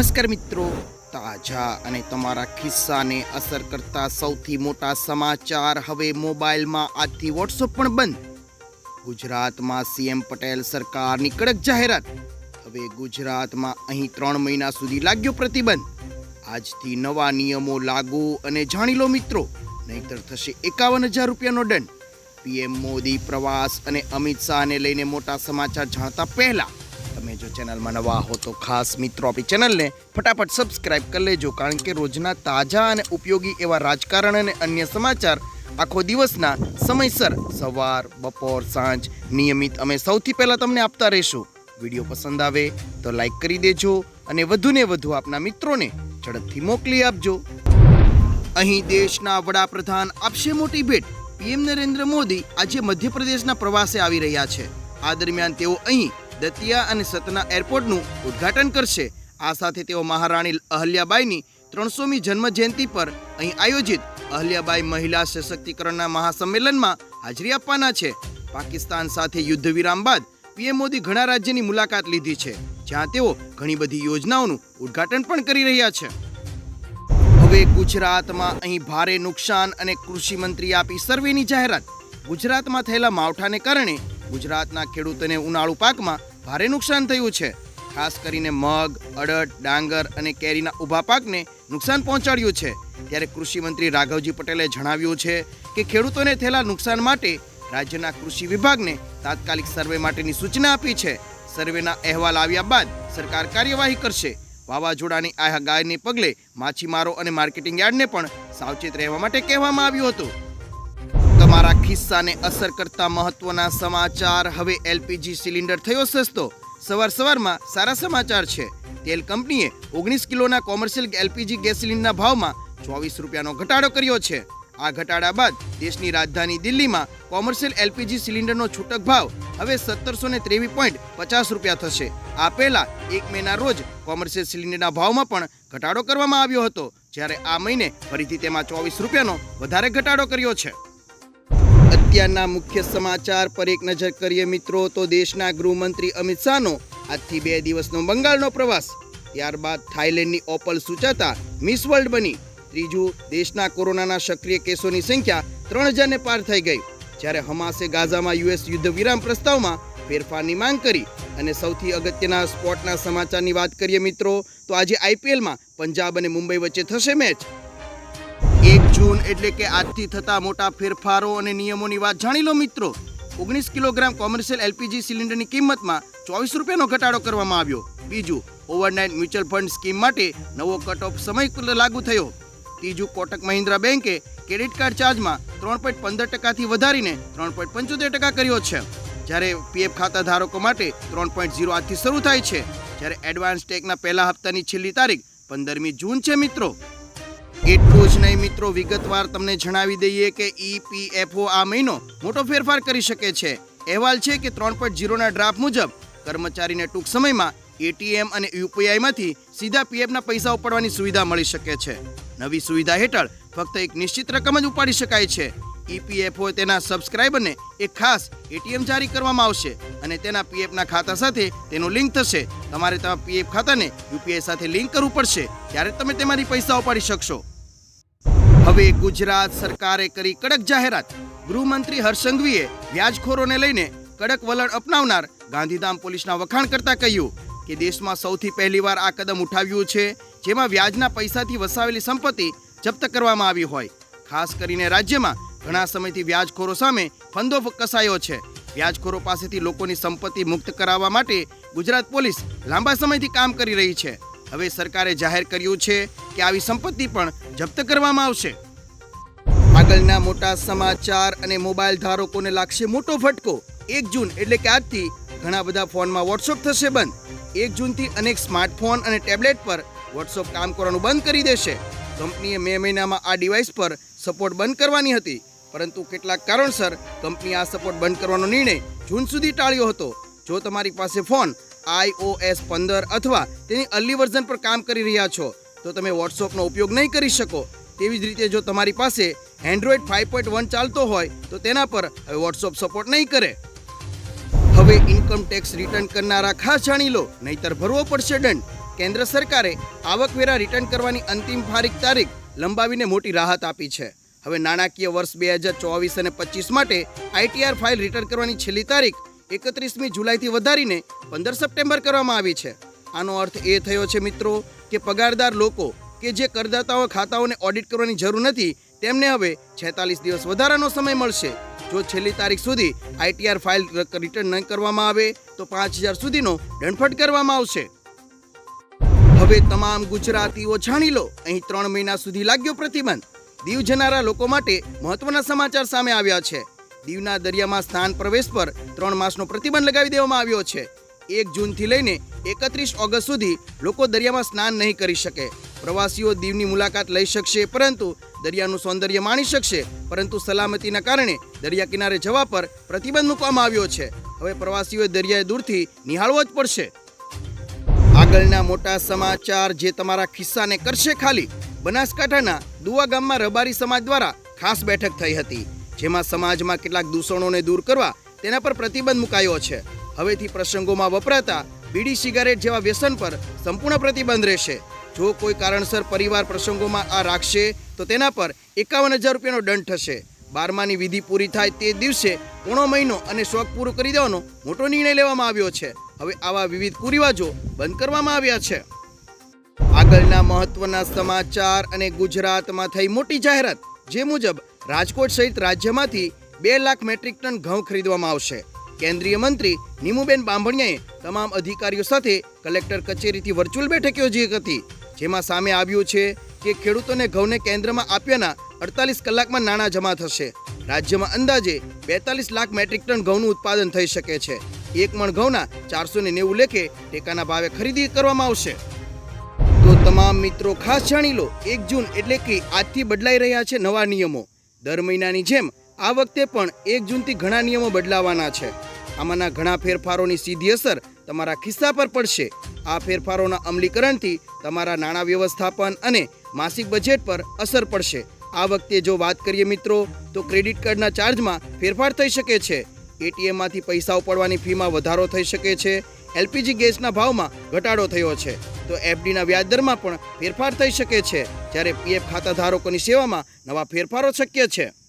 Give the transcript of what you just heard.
નમસ્કાર મિત્રો. તાજા અને તમારા ખિસ્સાને અસર કરતા સૌથી મોટા સમાચાર હવે મોબાઈલમાં. આજથી વોટ્સઅપ પણ બંધ. ગુજરાતમાં સીએમ પટેલ સરકારની કડક જાહેરાત. હવે ગુજરાતમાં અહીં ત્રણ મહિના સુધી લાગ્યો પ્રતિબંધ. આજથી નવા નિયમો લાગુ અને જાણી લો મિત્રો, નહીતર થશે એકાવન હજાર રૂપિયાનો દંડ. પીએમ મોદી પ્રવાસ અને અમિત શાહને લઈને મોટા સમાચાર જાણતા પહેલા તમે જો ચેનલમાં નવા હો તો ખાસ મિત્રો આપણી ચેનલને ફટાફટ સબસ્ક્રાઇબ કરી લેજો, કારણ કે રોજના તાજા અને ઉપયોગી એવા રાજકારણ અને અન્ય સમાચાર આખો દિવસના સમયસર સવાર, બપોર, સાંજ નિયમિત અમે સૌથી પહેલાં તમને આપતા રહીશું. વીડિયો પસંદ આવે તો લાઈક કરી દેજો અને વધુને વધુ આપના મિત્રોને ઝડપથી મોકલી આપજો. અહીં દેશના વડાપ્રધાન આપશે મોટી ભેટ. પીએમ નરેન્દ્ર મોદી આજે મધ્યપ્રદેશના પ્રવાસે આવી રહ્યા છે. આ દરમિયાન તેઓ અહીં દતિયા અને સતના એરપોર્ટનું ઉદ્ઘાટન કરશે. આ સાથે તેઓ મહારાણી અહલ્યાબાઈની ત્રણસોમી જન્મ જયંતિ પર અહીં આયોજિત અહલ્યાબાઈ મહિલા સશક્તિકરણના મહાસંમેલનમાં હાજરી આપવાના છે. પાકિસ્તાન સાથે યુદ્ધ વિરામ બાદ પીએમ મોદી ઘણા રાજ્યની મુલાકાત લીધી છે, જ્યાં તેઓ ઘણી બધી યોજનાઓનું ઉદ્ઘાટન પણ કરી રહ્યા છે. હવે ગુજરાતમાં અહીં ભારે નુકસાન અને કૃષિ મંત્રી આપી સર્વેની જાહેરાત. ગુજરાતમાં થયેલા માવઠાને કારણે ગુજરાતના ખેડૂતોને ઉનાળુ પાકમાં ભારે નુકસાન થયું છે. ખાસ કરીને મગ, અડદ, ડાંગર અને કેરીના ઊભા પાકને નુકસાન પહોંચાડ્યું છે. ત્યારે કૃષિમંત્રી રાઘવજી પટેલે જણાવ્યું છે કે ખેડૂતોને થયેલા નુકસાન માટે રાજ્યના કૃષિ વિભાગને તાત્કાલિક સર્વે માટેની સૂચના આપી છે. સર્વેના અહેવાલ આવ્યા બાદ સરકાર કાર્યવાહી કરશે. વાવાઝોડાની આગાહીને પગલે માછીમારો અને માર્કેટિંગ યાર્ડને પણ સાવચેત રહેવા માટે કહેવામાં આવ્યું હતું. તમારા ખિસ્સાને અસર કરતા મહત્વના સમાચાર. હવે એલપીજી સિલિન્ડર થયો સસ્તો. સવાર સવારમાં સારા સમાચાર છે. તેલ કંપનીએ ઓગણીસ કિલોના કોમર્શિયલ એલપીજી ગેસ સિલિન્ડરના ભાવમાં ચોવીસ રૂપિયાનો ઘટાડો કર્યો છે. આ ઘટાડા બાદ દેશની રાજધાની દિલ્હીમાં કોમર્શિયલ એલપીજી સિલિન્ડરનો છૂટક ભાવ હવે સત્તરસો ને ત્રેવીસ પોઈન્ટ પચાસ રૂપિયા થશે. આ પહેલા એક મેના રોજ કોમર્શિયલ સિલિન્ડરના ભાવમાં પણ ઘટાડો કરવામાં આવ્યો હતો, જ્યારે આ મહિને ફરીથી તેમાં ચોવીસ રૂપિયાનો વધારે ઘટાડો કર્યો છે. અત્યારના મુખ્ય સમાચાર પર એક નજર કરીએ મિત્રો, તો દેશના ગૃહમંત્રી અમિત શાહનો આજથી બે દિવસનો બંગાળનો પ્રવાસ. ત્યારબાદ થાઇલેન્ડની ઓપલ સુચાતા મિસ વર્લ્ડ બની. ત્રીજું, દેશના કોરોનાના સક્રિય કેસોની સંખ્યા ત્રણ હજારને પાર થઈ ગઈ. જ્યારે હમાસે ગાઝામાં યુએસ યુદ્ધ વિરામ પ્રસ્તાવમાં ફેરફારની માંગ કરી. અને સૌથી અગત્યના સ્પોર્ટના સમાચારની વાત કરીએ મિત્રો, તો આજે આઈપીએલમાં પંજાબ અને મુંબઈ વચ્ચે થશે મેચ. એક જૂન એટલે કે આજથી થતા મોટા ફેરફારો અને નિયમોની વાત જાણી લો મિત્રો. ઓગણીસ કિલોગ્રામ કોમર્શિયલ એલપીજી સિલિન્ડરની કિંમતમાં ચોવીસ રૂપિયાનો ઘટાડો કરવામાં આવ્યો. બીજું, ઓવરનાઇટ મ્યુચ્યુઅલ ફંડ સ્કીમ માટે નવો કટ ઓફ સમય લાગુ થયો. ત્રીજું, કોટક મહિન્દ્રા બેંકે ક્રેડિટ કાર્ડ ચાર્જમાં ત્રણ પોઈન્ટ પંદર ટકાથી વધારીને ત્રણ પોઈન્ટ પંચોતેર ટકા કર્યો છે. જ્યારે પીએફ ખાતા ધારકો માટે ત્રણ પોઈન્ટ ઝીરો આજથી શરૂ થાય છે. જ્યારે એડવાન્સ ટેકના પહેલા હપ્તાની છેલ્લી તારીખ પંદરમી જૂન છે મિત્રો. એટલું જ નહીં મિત્રો, વિગતવાર તમને જણાવી દઈએ કે ઈપીએફઓ આ મહિનો મોટો ફેરફાર કરી શકે છે. અહેવાલ છે કે ત્રણ પોઈન્ટ ઝીરોના ડ્રાફ્ટ મુજબ કર્મચારીને ટૂંક સમયમાં એટીએમ અને યુપીઆઈમાંથી સીધા પીએફના પૈસા ઉપાડવાની સુવિધા મળી શકે છે. નવી સુવિધા હેઠળ ફક્ત એક નિશ્ચિત રકમ જ ઉપાડી શકાય છે. ઈપીએફઓ તેના સબસ્ક્રાઇબરને એક ખાસ એટીએમ જારી કરવામાં આવશે અને તેના પીએફના ખાતા સાથે તેનું લિંક થશે. તમારે તમારા પીએફ ખાતાને યુપીઆઈ સાથે લિંક કરવું પડશે. ત્યારે તમે તેમાંથી પૈસા ઉપાડી શકશો. હવે ગુજરાત સરકારે કરી કડક જાહેરાત. ગૃહમંત્રી હર્ષંઘવીએ વ્યાજખોરોને લઈને કડક વલણ અપનાવનાર ગાંધીધામ પોલીસના વખાણ કરતા કહ્યું કે દેશમાં સૌથી પહેલીવાર આ કદમ ઉઠાવ્યું છે, જેમાં વ્યાજના પૈસાથી વસાવેલી સંપત્તિ જપ્ત કરવામાં આવી હોય. ખાસ કરીને રાજ્યમાં ઘણા સમયથી વ્યાજખોરો સામે ફંદો કસાયો છે. વ્યાજખોરો પાસેથી લોકોની સંપત્તિ મુક્ત કરાવવા માટે ગુજરાત પોલીસ લાંબા સમયથી કામ કરી રહી છે. હવે સરકારે જાહેર કર્યું છે કે આવી સંપત્તિ પણ જપ્ત કરવામાં આવશે. આગળના મોટા સમાચાર અને મોબાઈલ ધારકોને લાગશે મોટો ફટકો. એક જૂન એટલે કે આજથી ઘણા બધા ફોનમાં વોટ્સઅપ થશે બંધ. એક જૂનથી અનેક સ્માર્ટફોન અને ટેબ્લેટ પર વોટ્સઅપ કામ કરવાનું બંધ કરી દેશે. કંપનીએ મે મહિનામાં આ ડિવાઇસ પર સપોર્ટ બંધ કરવાની હતી. પરંતુ કેટલાક કારણસર કંપની આ સપોર્ટ બંધ કરવાનો નિર્ણય જૂન સુધી ટાળ્યો હતો. જો તમારી પાસે ફોન આઈઓએસ પંદર અથવા તેની અર્લી વર્ઝન પર કામ કરી રહ્યા છો, તો તમે વોટ્સઅપનો ઉપયોગ નહીં કરી શકો. તેવી જ રીતે જો તમારી પાસે એન્ડ્રોઈડ ફાઇવ પોઈન્ટ વન ચાલતો હોય, તો તેના પર હવે વોટ્સઅપ સપોર્ટ નહીં કરે. હવે ઇન્કમ ટેક્સ રિટર્ન કરનારા ખાસ જાણી લો, નહીતર ભરવો પડશે દંડ. કેન્દ્ર સરકારે આવકવેરા રિટર્ન કરવાની અંતિમ ફારીક તારીખ લંબાવીને મોટી રાહત આપી છે. હવે નાણાકીય વર્ષ બે હજાર ચોવીસ અને પચીસ માટે આઈટીઆર ફાઇલ રિટર્ન કરવાની છેલ્લી તારીખ એકત્રીસમી જુલાઈથી વધારીને પંદર સપ્ટેમ્બર કરવામાં આવી છે. આનો અર્થ એ થયો છે મિત્રો કે પગારદાર લોકો કે જે કરદાતાઓ ખાતાઓને ઓડિટ કરવાની જરૂર નથી, તેમને હવે છેતાલીસ દિવસ વધારાનો સમય મળશે. જો છેલ્લી તારીખ સુધી આઈટીઆર ફાઇલ રિટર્ન ન કરવામાં આવે, તો પાંચ હજાર સુધીનો દંડફટ કરવામાં આવશે. હવે તમામ ગુજરાતીઓ જાણી લો, અહીં ત્રણ મહિના સુધી લાગ્યો પ્રતિબંધ. દીવ જનારા લોકો માટે મહત્વના સમાચાર સામે આવ્યા છે. દીવના દરિયામાં સ્થાન પ્રવેશ પર ત્રણ માસનો પ્રતિબંધ લગાવી દેવામાં આવ્યો છે. એક જૂનથી લઈને એકત્રીસ ઓગસ્ટ સુધી લોકો દરિયામાં સ્નાન નહીં કરી શકે. પ્રવાસીઓ દીવની મુલાકાત લઈ શકશે, પરંતુ દરિયાનું સૌંદર્ય માણી શકશે. પરંતુ સલામતીના કારણે દરિયા કિનારે જવા પર પ્રતિબંધ મૂકવામાં આવ્યો છે. હવે પ્રવાસીઓએ દરિયાએ દૂરથી નિહાળવો જ પડશે. આગળના મોટા સમાચાર જે તમારા ખિસ્સાને કરશે ખાલી. બનાસકાંઠાના દુવા ગામમાં રબારી સમાજ દ્વારા ખાસ બેઠક થઈ હતી. જેમાં સમાજમાં કેટલાક દૂષણોને દૂર કરવા તેના પર પ્રતિબંધ મુકાયો છે. હવેથી પ્રસંગોમાં વપરાતા બીડી સિગારેટ જેવા વ્યસન પર સંપૂર્ણ પ્રતિબંધ રહેશે. જો કોઈ કારણસર પરિવાર પ્રસંગોમાં આ રાખશે, તો તેના પર એકાવન હજાર રૂપિયાનો દંડ થશે. બારમાની વિધિ પૂરી થાય તે દિવસે પોણો મહિનો અને શોખ પૂરો કરી દેવાનો મોટો નિર્ણય લેવામાં આવ્યો છે. હવે આવા વિવિધ કુરિવાજો બંધ કરવામાં આવ્યા છે. આગળના મહત્વના સમાચાર અને ગુજરાતમાં થઈ મોટી જાહેરાત જે મુજબ રાજકોટ સહિત રાજ્યમાંથી બે લાખ મેટ્રિક ટન ઘઉં ખરીદવામાં આવશે. કેન્દ્રીય મંત્રી નીમુબેન બાંભણિયાએ તમામ અધિકારીઓ સાથે કલેક્ટર કચેરીથી વર્ચ્યુઅલ બેઠક યોજી હતી, જેમાં સામે આવ્યું છે કે ખેડૂતોને ઘઉંને કેન્દ્રમાં આપ્યાના અડતાલીસ કલાકમાં નાણાં જમા થશે. રાજ્યમાં અંદાજે બેતાલીસ લાખ મેટ્રિક ટન ઘઉંનું ઉત્પાદન થઈ શકે છે. એક મણ ઘઉંના ચારસો ને નેવું લેખે ટેકાના ભાવે ખરીદી કરવામાં આવશે. તો તમામ મિત્રો ખાસ જાણી લો, એક જૂન એટલે કે આજથી બદલાઈ રહ્યા છે નવા નિયમો. દર મહિનાની જેમ આ વખતે પણ એક જૂનથી ઘણા નિયમો બદલાવાના છે. આમાંના ઘણા ફેરફારોની સીધી અસર તમારા ખિસ્સા પર પડશે. આ ફેરફારોના અમલીકરણથી તમારા નાણાં વ્યવસ્થાપન અને માસિક બજેટ પર અસર પડશે. આ વખતે જો વાત કરીએ મિત્રો, તો ક્રેડિટ કાર્ડના ચાર્જમાં ફેરફાર થઈ શકે છે. એટીએમમાંથી પૈસા ઉપાડવાની ફીમાં વધારો થઈ શકે છે. એલપીજી ગેસના ભાવમાં ઘટાડો થયો છે. તો એફડીના વ્યાજ દરમાં પણ ફેરફાર થઈ શકે છે. જ્યારે પીએફ ખાતા ધારકોની સેવામાં નવા ફેરફારો શક્ય છે.